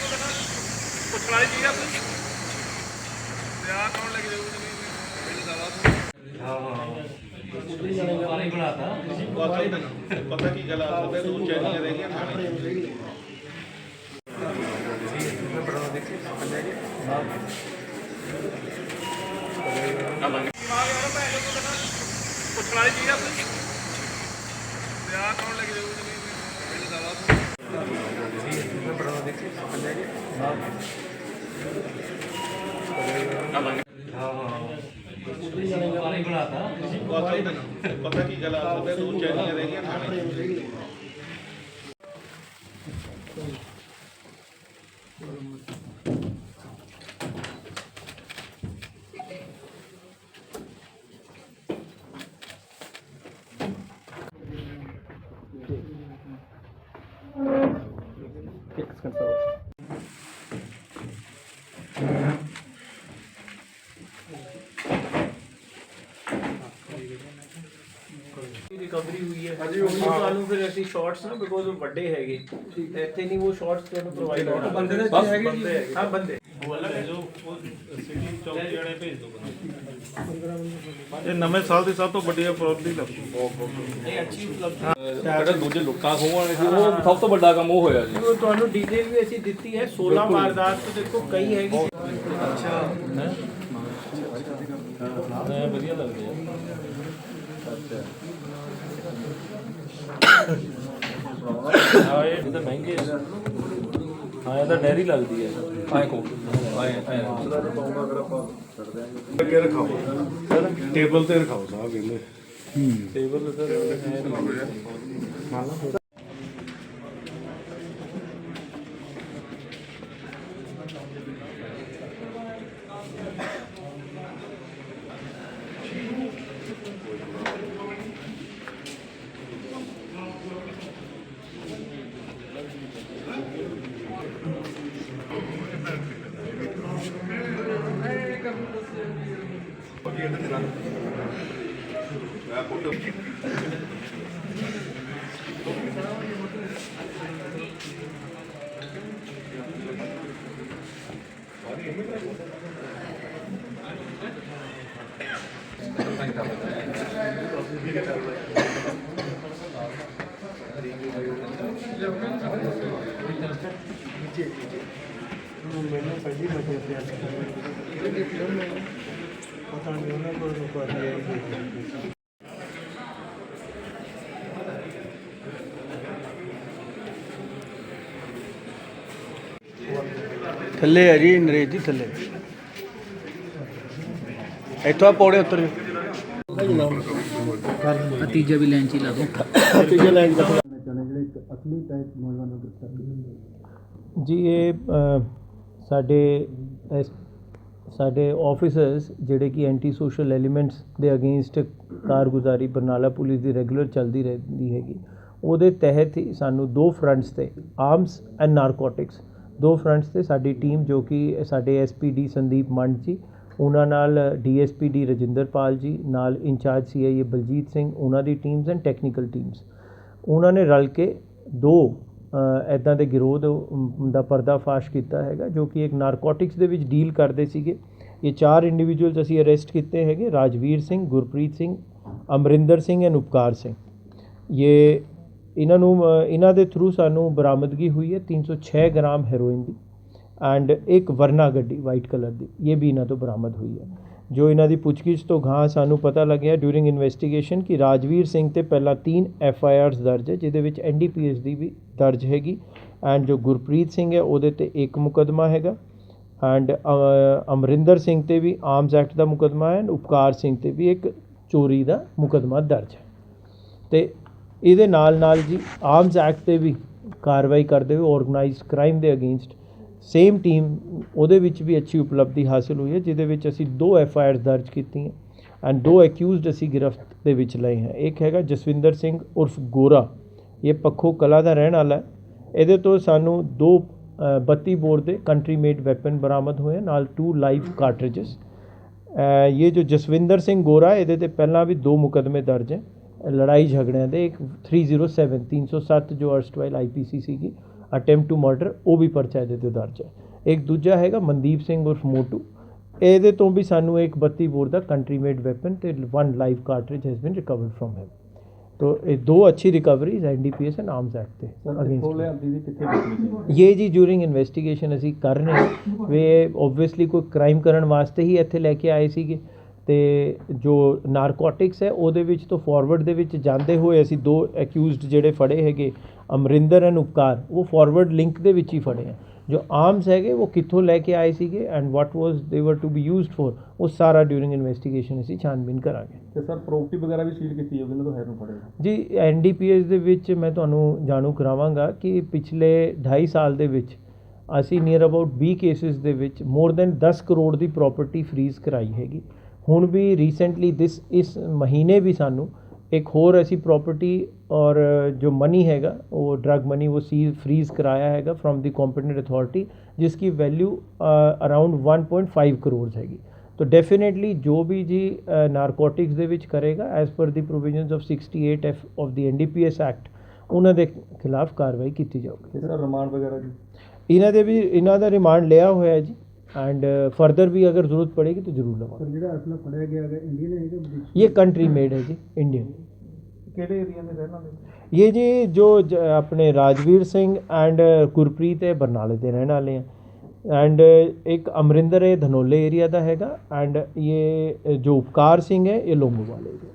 ਪੁੱਛਣ ਵਾਲੀ ਚੀਜ਼ ਆ ਕੋਈ ਵਿਆਹ ਕੌਣ ਲੈ ਕੇ ਜਾਊਗਾ ਮੈਨੂੰ ਦਾਵਾ ਪਤਾ ਕੀ ਗੱਲ ਆ ਸਕਦੇ ਦੋ ਚੈਨੀਆਂ ਰਹਿ ਗਈਆਂ ਖਾਣੇ ਪੁੱਛਣ ਵਾਲੀ ਚੀਜ਼ ਆ ਕੋਈ ਵਿਆਹ ਕੌਣ ਲੈ ਕੇ ਜਾਊਗਾ ਮੈਨੂੰ ਦਾਵਾ ਪਤਾ ਕੀ ਗੱਲ ਆ ਸਕਦੇ ਦੋ ਚੈਨੀਆਂ ਰਹਿ ਗਈਆਂ ਖਾਣੇ ਰਿਕਵਰੀ ਹੋਈ ਹੈ ਹਾਂਜੀ ਉਹ ਤੁਹਾਨੂੰ ਫਿਰ ਅਸੀਂ ਸ਼ਾਰਟਸ ਨਾ ਬਿਕੋਜ਼ ਉਹ ਵੱਡੇ ਹੈਗੇ ਤੇ ਇੱਥੇ ਨਹੀਂ ਉਹ ਸ਼ਾਰਟਸ ਤੁਹਾਨੂੰ ਪ੍ਰੋਵਾਈਡ ਹੋਣਾ ਬੰਦੇ ਦੇ ਹੈਗੇ ਜੀ ਹਾਂ ਬੰਦੇ ਇਹ ਨਵੇਂ ਸਾਲ ਦੀ ਸਭ ਤੋਂ ਵੱਡੀ ਉਪਲਬਧੀ ਲੱਗਦੀ ਇਹ ਅੱਛੀ ਉਪਲਬਧੀ ਜਿਹੜਾ ਦੂਜੇ ਲੁੱਟਾਂ ਖੋਹਣ ਸੀ ਉਹ ਸਭ ਤੋਂ ਵੱਡਾ ਕੰਮ ਉਹ ਹੋਇਆ ਸੀ ਉਹ ਤੁਹਾਨੂੰ ਡੀਟੇਲ ਵੀ ਅਸੀਂ ਦਿੱਤੀ ਹੈ 16 ਵਾਰਦਾਤ ਤੋਂ ਦੇਖੋ ਕਈ ਹੈਗੀ ਵਧੀਆ ਲੱਗਦੇ ਆ ਹਾਂ ਇਹ ਤਾਂ ਮਹਿੰਗੇ ਆ। ਹਾਂ ਇਹ ਤਾਂ ਡੈਰੀ ਲੱਗਦੀ ਹੈ। ਆਏ ਕੋ ਆਏ ਆਏ। ਅੱਗੇ ਰਖਾਓ। ਟੇਬਲ ਤੇ ਰਖਾਓ ਸਾਹਿਬ ਕਹਿੰਦੇ ਟੇਬਲ मैंने पहली बजे अभ्यास किया पता नहीं होना कोई ਥੱਲੇ ਹੈ ਜੀ ਨਰੇਸ਼ ਜੀ ਥੱਲੇ। ਇੱਥੋਂ ਆ ਪੌੜੇ ਉੱਤਰ ਤੀਜਾ ਵੀ ਲਾਈਨ ਚ ਹੀ ਲਾ ਦੋ ਤੀਜੇ ਲਾਈਨ ਦਾ ਜੀ ਇਹ ਸਾਡੇ ਇਸ- ਸਾਡੇ ਆਫੀਸਰਸ ਜਿਹੜੇ ਕਿ ਐਂਟੀ ਸੋਸ਼ਲ ਐਲੀਮੈਂਟਸ ਦੇ ਅਗੇਂਸਟ ਕਾਰਗੁਜ਼ਾਰੀ ਬਰਨਾਲਾ ਪੁਲਿਸ ਦੀ ਰੈਗੂਲਰ ਚੱਲਦੀ ਰਹਿੰਦੀ ਹੈਗੀ ਉਹਦੇ ਤਹਿਤ ਹੀ ਸਾਨੂੰ ਦੋ ਫਰੰਟਸ ਤੇ ਆਰਮਸ ਐਂਡ ਨਾਰਕੋਟਿਕਸ ਦੋ ਫਰੰਟਸ ਤੇ ਸਾਡੀ ਟੀਮ ਜੋ ਕਿ ਸਾਡੇ ਐਸਪੀਡੀ ਸੰਦੀਪ ਮੰਡ ਜੀ, ਉਹਨਾਂ ਨਾਲ ਡੀਐਸਪੀਡੀ ਰਜਿੰਦਰਪਾਲ ਜੀ, ਨਾਲ ਇੰਚਾਰਜ ਸੀਆਈਏ ਬਲਜੀਤ ਸਿੰਘ, ਉਹਨਾਂ ਦੀ ਟੀਮਸ ਐਂਡ ਟੈਕਨੀਕਲ ਟੀਮਸ ਉਹਨਾਂ ਨੇ ਰਲ ਕੇ ਦੋ ਐਦਾਂ ਦੇ ਗਿਰੋਹ ਦੇ- ਦਾ ਪਰਦਾਫਾਸ਼ ਕੀਤਾ ਹੈਗਾ, ਜੋ ਕਿ ਇੱਕ ਨਾਰਕੋਟਿਕਸ ਦੇ ਵਿੱਚ ਡੀਲ ਕਰਦੇ ਸੀਗੇ। ਇਹ ਚਾਰ ਇੰਡੀਵਿਜੂਅਲਸ ਅਸੀਂ ਅਰੈਸਟ ਕੀਤੇ ਹੈਗੇ, ਰਾਜਵੀਰ ਸਿੰਘ, ਗੁਰਪ੍ਰੀਤ ਸਿੰਘ, ਅਮਰਿੰਦਰ ਸਿੰਘ ਐਂਡ ਉਪਕਾਰ ਸਿੰਘ। ਇਹ ਇਹਨਾਂ ਨੂੰ ਇਹਨਾਂ ਦੇ ਥਰੂ ਸਾਨੂੰ ਬਰਾਮਦਗੀ ਹੋਈ ਹੈ 306 ਗ੍ਰਾਮ ਹੈਰੋਇਨ ਦੀ ਐਂਡ ਇੱਕ ਵਰਨਾ ਗੱਡੀ ਵਾਈਟ ਕਲਰ ਦੀ, ਇਹ ਵੀ ਇਹਨਾਂ ਤੋਂ ਬਰਾਮਦ ਹੋਈ ਹੈ। ਜੋ ਇਹਨਾਂ ਦੀ ਪੁੱਛਗਿੱਛ ਤੋਂ ਗਾਂ ਸਾਨੂੰ ਪਤਾ ਲੱਗਿਆ ਡਿਊਰਿੰਗ ਇਨਵੈਸਟੀਗੇਸ਼ਨ ਕਿ ਰਾਜਵੀਰ ਸਿੰਘ ਤੇ ਪਹਿਲਾਂ ਤਿੰਨ ਐਫ ਆਈ ਆਰਸ ਦਰਜ ਹੈ, ਜਿਹਦੇ ਵਿੱਚ ਐਨ ਡੀ ਪੀ ਐਸ ਦੀ ਵੀ ਦਰਜ ਹੈਗੀ ਐਂਡ ਜੋ ਗੁਰਪ੍ਰੀਤ ਸਿੰਘ ਹੈ ਉਹਦੇ ਤੇ ਇੱਕ ਮੁਕਦਮਾ ਹੈਗਾ ਐਂਡ ਅਮਰਿੰਦਰ ਸਿੰਘ ਤੇ ਵੀ ਆਰਮਸ ਐਕਟ ਦਾ ਮੁਕਦਮਾ ਹੈ ਐਂਡ ਉਪਕਾਰ ਸਿੰਘ ਤੇ ਵੀ ਇੱਕ ਚੋਰੀ ਦਾ ਮੁਕਦਮਾ ਦਰਜ ਹੈ। ਤੇ ਇਹਦੇ ਨਾਲ ਨਾਲ ਜੀ ਆਰਮਸ ਐਕਟ ਤੇ ਵੀ ਕਾਰਵਾਈ ਕਰਦੇ ਹੋਏ ਆਰਗੇਨਾਈਜ਼ਡ ਕ੍ਰਾਈਮ ਦੇ ਅਗੇਂਸਟ ਸੇਮ ਟੀਮ ਉਹਦੇ ਵਿੱਚ ਵੀ ਅੱਛੀ ਉਪਲਬਧੀ ਹਾਸਲ ਹੋਈ ਹੈ ਜਿਹਦੇ ਵਿੱਚ ਅਸੀਂ ਦੋ ਐਫ ਆਈ ਆਰਸ ਦਰਜ ਕੀਤੀਆਂ ਐਂਡ ਦੋ ਅਕਿਊਜ਼ਡ ਅਸੀਂ ਗ੍ਰਿਫਤ ਦੇ ਵਿੱਚ ਲਏ ਹਾਂ। ਇੱਕ ਹੈਗਾ ਜਸਵਿੰਦਰ ਸਿੰਘ ਉਰਫ ਗੋਰਾ ਇਹ ਪੱਖੋ ਕਲਾ ਦਾ ਰਹਿਣ ਵਾਲਾ ਇਹਦੇ ਤੋਂ ਸਾਨੂੰ ਦੋ ਅ, 32 ਬੋਰ ਦੇ ਕੰਟਰੀ ਮੇਡ ਵੈਪਨ ਬਰਾਮਦ ਹੋਏ ਨਾਲ ਟੂ ਲਾਈਵ ਕਾਰਟ੍ਰਿਜਸ ਇਹ ਜੋ ਜਸਵਿੰਦਰ ਸਿੰਘ ਗੋਰਾ ਇਹਦੇ ਤੇ ਪਹਿਲਾਂ ਵੀ ਦੋ ਮੁਕਦਮੇ ਦਰਜ ਹੈ। ਲੜਾਈ ਝਗੜਿਆਂ ਦੇ ਇੱਕ 307 307 ਜੋ ਅਰਸਟਵਾਈਲ ਆਈਪੀਸੀ ਸੀਗੀ ਅਟੈਂਪਟ ਟੂ ਮਰਡਰ ਉਹ ਵੀ ਪਰਚਾ ਇਹਦੇ ਤੇ ਦਰਜ ਹੈ ਇੱਕ ਦੂਜਾ ਹੈਗਾ ਮਨਦੀਪ ਸਿੰਘ ਉਰਫ ਮੋਟੂ ਇਹਦੇ ਤੋਂ ਵੀ ਸਾਨੂੰ ਇੱਕ 32 ਬੋਰ ਦਾ ਕੰਟਰੀ ਮੇਡ ਵੈਪਨ ਤੇ one live cartridge has been recovered from him तो ये दो अच्छी recoveries NDPS and Arms Act थे अगेंस्ट ये ਜੀ ਡੂਰਿੰਗ ਇਨਵੈਸਟੀਗੇਸ਼ਨ ਅਸੀਂ ਕਰ ਰਹੇ ਹਾਂ ਵੇ ਆਬਵੀਅਸਲੀ ਕੋਈ ਕ੍ਰਾਈਮ ਕਰਨ ਵਾਸਤੇ ਹੀ ਇੱਥੇ ਲੈ ਕੇ ਆਏ ਸੀਗੇ ਤੇ ਜੋ ਨਾਰਕੋਟਿਕਸ ਹੈ ਉਹਦੇ ਵਿੱਚ ਤੋਂ ਫਾਰਵਰਡ ਦੇ ਵਿੱਚ ਜਾਂਦੇ ਹੋਏ ਅਸੀਂ ਦੋ ਅਕਿਊਜ਼ਡ ਜਿਹੜੇ ਫੜੇ ਹੈਗੇ ਅਮਰਿੰਦਰ ਐਂਡ ਉਪਕਾਰ ਉਹ ਫਾਰਵਰਡ ਲਿੰਕ ਦੇ ਵਿੱਚ ਹੀ ਫੜੇ ਆ। ਜੋ ਆਰਮਸ ਹੈਗੇ ਉਹ ਕਿੱਥੋਂ ਲੈ ਕੇ ਆਏ ਸੀਗੇ ਐਂਡ ਵਾਟ ਵਾਸ ਦੇ ਵਰ ਟੂ ਬੀ ਯੂਜ਼ਡ ਫॉर ਉਹ ਸਾਰਾ ਡੂਰਿੰਗ ਇਨਵੈਸਟੀਗੇਸ਼ਨ ਅਸੀਂ ਛਾਨਬੀਨ ਕਰਾਂਗੇ। ਤੇ ਸਰ ਪ੍ਰਾਪਰਟੀ ਵਗੈਰਾ ਵੀ ਸੀਲ ਕੀਤੀ ਹੋਵੇ ਇਹਨਾਂ ਤੋਂ ਹੈ ਨੂੰ ਫੜੇਗਾ ਜੀ ਐਨਡੀਪੀਐਸ ਦੇ ਵਿੱਚ ਮੈਂ ਤੁਹਾਨੂੰ ਜਾਣੂ ਕਰਾਵਾਂਗਾ ਕਿ ਪਿਛਲੇ 2.5 ਸਾਲ ਦੇ ਵਿੱਚ ਅਸੀਂ ਨੀਅਰ ਅਬਾਊਟ 20 ਕੇਸਿਸ ਦੇ ਵਿੱਚ ਮੋਰ ਦੈਨ 10 ਕਰੋੜ ਦੀ ਪ੍ਰਾਪਰਟੀ ਫ੍ਰੀਜ਼ ਕਰਾਈ ਹੈਗੀ। ਹੁਣ ਵੀ ਰੀਸੈਂਟਲੀ ਦਿਸ ਇਸ ਮਹੀਨੇ ਵੀ ਸਾਨੂੰ ਇੱਕ ਹੋਰ ਅਸੀਂ ਪ੍ਰਾਪਰਟੀ ਔਰ ਜੋ ਮਨੀ ਹੈਗਾ ਉਹ ਡਰਗ ਮਨੀ ਉਹ ਸੀ ਫ੍ਰੀਜ਼ ਕਰਾਇਆ ਹੈਗਾ ਫਰੋਮ ਦੀ ਕੰਪੀਟੈਂਟ ਅਥਾਰਟੀ ਜਿਸ की ਵੈਲਿਊ ਅਰਾਊਂਡ 1.5 ਕਰੋੜ ਹੈਗੀ तो डेफिनेटली जो भी जी नारकोटिक्स ਦੇ ਵਿੱਚ ਕਰੇਗਾ as per the provisions of 68 F of the NDPS Act ਉਹਨਾਂ ਦੇ ਖਿਲਾਫ ਕਾਰਵਾਈ ਕੀਤੀ ਜਾਊਗੀ ਤੇ ਸਰ ਰਿਮਾਂਡ ਵਗੈਰਾ ਜੀ ਇਹਨਾਂ ਦੇ ਵੀ ਇਹਨਾਂ ਦਾ ਰਿਮਾਂਡ ਲਿਆ ਹੋਇਆ ਹੈ ਜੀ ਐਂਡ ਫਰਦਰ ਵੀ ਅਗਰ ਜ਼ਰੂਰਤ ਪੜੇਗੀ ਤਾਂ ਜ਼ਰੂਰ ਲਵਾਂਗੇ। ਜਿਹੜਾ ਅਸਲਾ ਫੜਿਆ ਗਿਆ ਹੈ ਇੰਡੀਅਨ ਹੈ ਜਾਂ ਇਹ ਕੰਟਰੀ ਮੇਡ ਹੈ ਜੀ ਇੰਡੀਅਨ ਕਿਹੜੇ ਏਰੀਆ ਦੇ ਰਹਿਣ ਵਾਲੇ? ਇਹ ਜੀ ਜੋ ਜ- ਆਪਣੇ ਰਾਜਵੀਰ ਸਿੰਘ ਐਂਡ ਗੁਰਪ੍ਰੀਤ ਹੈ ਬਰਨਾਲੇ ਦੇ ਰਹਿਣ ਵਾਲੇ ਆ। ਐਂਡ ਇੱਕ ਅਮਰਿੰਦਰ ਹੈ ਧਨੋਲੇ ਏਰੀਆ ਦਾ ਹੈਗਾ। ਐਂਡ ਇਹ ਜੋ ਉਪਕਾਰ ਸਿੰਘ ਹੈ ਇਹ ਲੋਂਗੋਵਾਲ ਏਰੀਆ